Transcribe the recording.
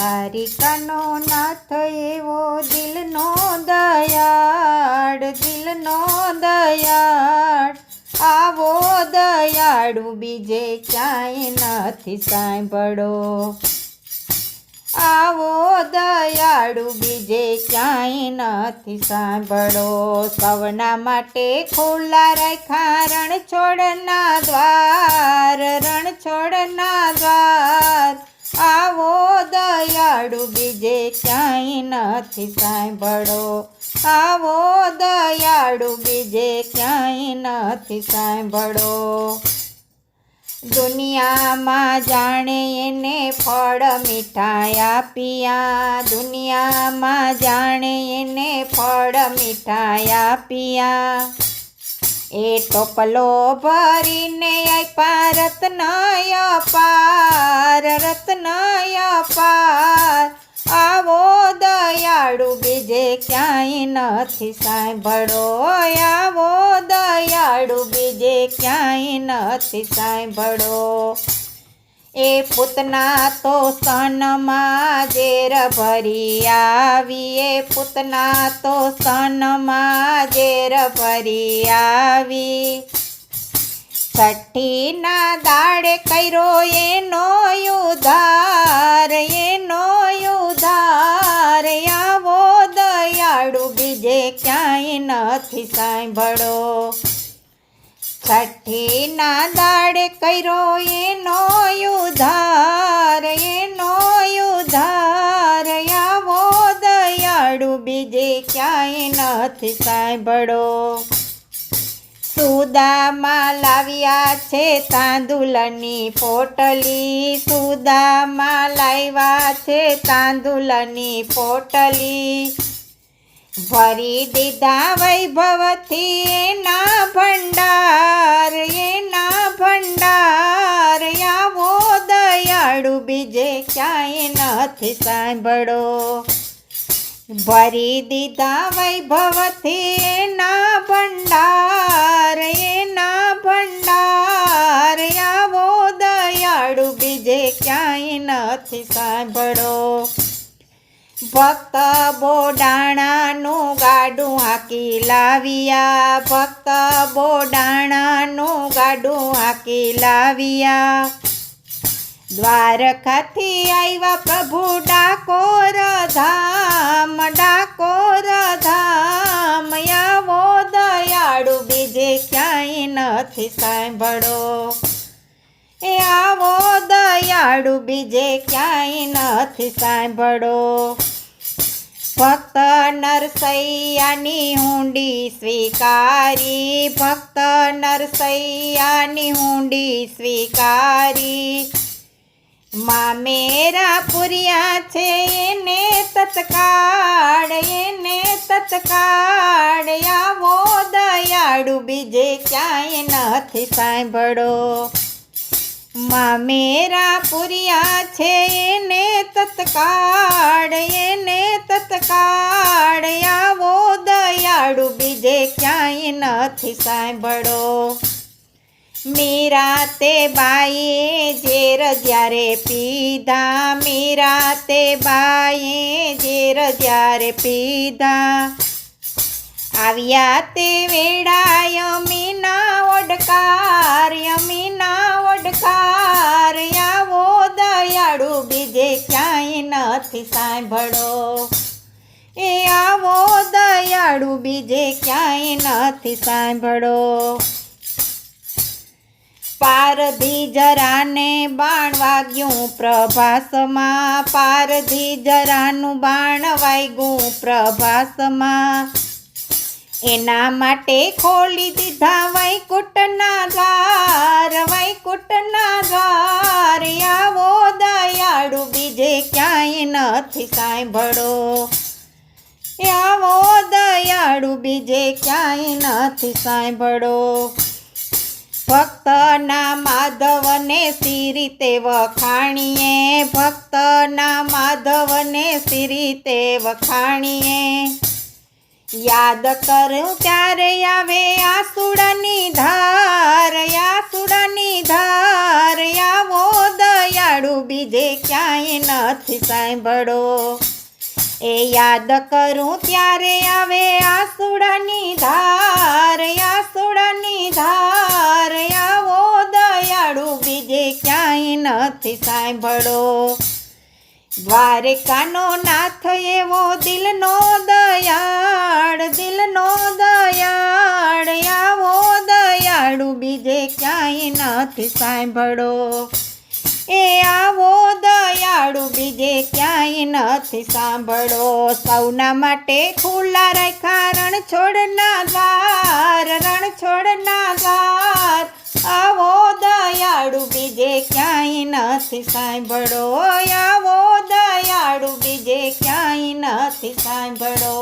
દ્વારિકાનો નાથ એવો દિલનો દયાળ દિલનો દયાળ. આવો દયાળુ, બીજે ક્યાંય નથી સાંભળો. આવો દયાળુ, બીજે ક્યાંય નથી સાંભળો. સૌના માટે ખુલ્લા રાખ્યા રણછોડના દ્વાર રણછોડના દ્વાર. આવો દયાળુ બીજે ક્યાંય નથી સાંભળો. આવો દયાળુ બીજે ક્યાંય નથી સાંભળો. દુનિયામાં જાણે એને ફળ મીઠાઈ આપ્યા. દુનિયામાં જાણે એને ફળ મીઠાઈ આપ્યા. એ ટોપલો ભરીને આપ્યા રત્નય પાર રત્નય પાર. આવો દયાળુ બીજે ક્યાંય નથી સાંભળો. આવો દયાળુ બીજે ક્યાંય નથી સાંભળો. એ પૂતના તો સનમાં ઝેર ભરી આવી. એ પૂતના તો સનમાં ઝેર ભરી આવી. છઠ્ઠીના દાડે કર્યો એનો ઉધાર એનો ઉધાર આવો દયાળુ બીજે ક્યાંય નથી સાંભળો. છઠ્ઠીના દાડે કર્યો એનો યુધાર એનો યુધાર આવો દયાળુ બીજે ક્યાંય નથી સાંભળો. સુદામાં લાવ્યા છે તાંદુલની પોટલી, સુદામાં લાવ્યા છે તાંદુલની પોટલી. ભરી દીધા વૈભવથી, એના ભંડાર એના ભંડાર, આવો દયાળુ બીજે ક્યાંય નથી સાંભળો. ભરી દીધા વૈભવથી, એના ભંડાર એના ભંડાર, આવો દયાળુ બીજે ક્યાંય નથી સાંભળો. ભક્ત બોડાણાનું ગાડું હાકી લાવ્યા. ભક્ત બોડાણાનું ગાડું હાકી લાવ્યા. દ્વારકાથી આવ્યા પ્રભુ ડાકોર ધામ ડાકોર ધામ, આવો દયાળુ બીજે ક્યાંય નથી સાંભળો. એ આવો દયાળુ બીજે ક્યાંય નથી સાંભળો. ભક્ત નરસૈયાની હુંડી સ્વીકારી, ભક્ત નરસૈયાની હુંડી સ્વીકારી. માં મેરા પુરિયા છે, એને તત્કાળ એને તત્કાળ આવો દયાળુ બીજે ક્યાંય નથી સાંભળો. માં મેરા પુરિયા છે, એને તત્કાળ એને તત્કાળ આવો દયાળુ, બીજે ક્યાંય નથી સાંભળો. મીરા તે બાઈએ ઝેર જ્યારે પીધા, મીરા તે બાઈએ ઝેર જ્યારે પીધા આવ્યા તે વેળાય મીના ઓડકાર મીના ઓડકાર, આવો દયાળુ બીજે ક્યાંય નથી સાંભળો. એ આવો દયાળુ બીજે ક્યાંય નથી સાંભળો. પારધી જરાને બાણ વાગ્યું પ્રભાસમાં, પારધી જરાનું બાણ વાગ્યું પ્રભાસમાં. એના માટે ખોલી દીધા વૈકુટના દ્વાર વૈકુટના દ્વાર. આવો દયાળુ, બીજે ક્યાંય નથી સાંભળો. આવો દયાળુ, બીજે ક્યાંય નથી સાંભળો. ભક્તના માધવને સી રીતે વખાણીએ, ભક્તના માધવને સી રીતે વખાણીએ. યાદ કરું ત્યારે આવે આસુડાની ધાર આસુડાની ધાર, આવો દયા દયાળુ બીજે ક્યાંય નથી સાંભળો. એ યાદ કરું ત્યારે આવે આસુડાની ધાર આસુડાની ધાર, આવો દયાળુ બીજે ક્યાંય નથી સાંભળો. દ્વારકાનો નાથ એવો દિલનો દયાળ દિલનો દયાળ, આવો દયાળુ બીજે ક્યાંય નથી સાંભળો. એ આવો દયાળુ બીજે ક્યાંય નથી સાંભળો. સૌના માટે ખુલ્લા રાખ્યા રણ છોડના દ્વાર રણ છોડના દ્વાર, આવો દયાળુ બીજે ક્યાંય નથી સાંભળો આવો દયાળુ બીજે ક્યાંય નથી સાંભળો.